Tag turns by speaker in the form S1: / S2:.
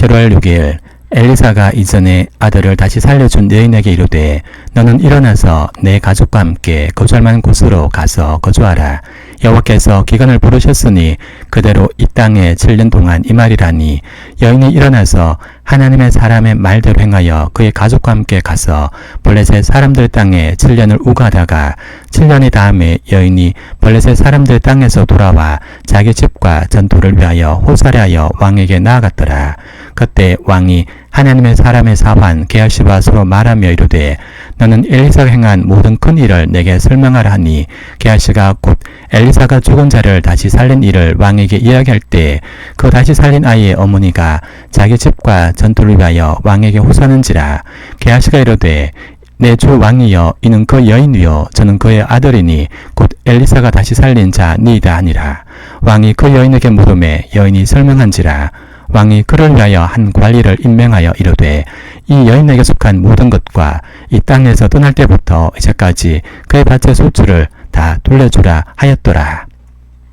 S1: 7월 6일 엘리사가 이전에 아들을 다시 살려준 여인에게 이르되 너는 일어나서 내 가족과 함께 거주할 만한 곳으로 가서 거주하라. 여호와께서 기근을 부르셨으니 그대로 이 땅에 7년 동안 이 말이라니 여인이 일어나서 하나님의 사람의 말대로 행하여 그의 가족과 함께 가서 블레셋 사람들 땅에 7년을 우거하다가 7년이 다음에 여인이 블레셋 사람들 땅에서 돌아와 자기 집과 전투를 위하여 호사하여 왕에게 나아갔더라. 그때 왕이 하나님의 사람의 사환 게하시와 서로 말하며 이르되 너는 엘리사가 행한 모든 큰 일을 내게 설명하라 하니 게하시가 곧 엘리사가 죽은 자를 다시 살린 일을 왕에게 이야기할 때 그 다시 살린 아이의 어머니가 자기 집과 전투를 위하여 왕에게 호소하는지라 게하시가 이르되 내 주 왕이여 이는 그 여인이요. 저는 그의 아들이니 곧 엘리사가 다시 살린 자 니이다 하니라. 왕이 그 여인에게 물음에 여인이 설명한지라. 왕이 그를 위하여 한 관리를 임명하여 이르되 이 여인에게 속한 모든 것과 이 땅에서 떠날 때부터 이제까지 그의 밭의 소출을 다 돌려주라 하였더라.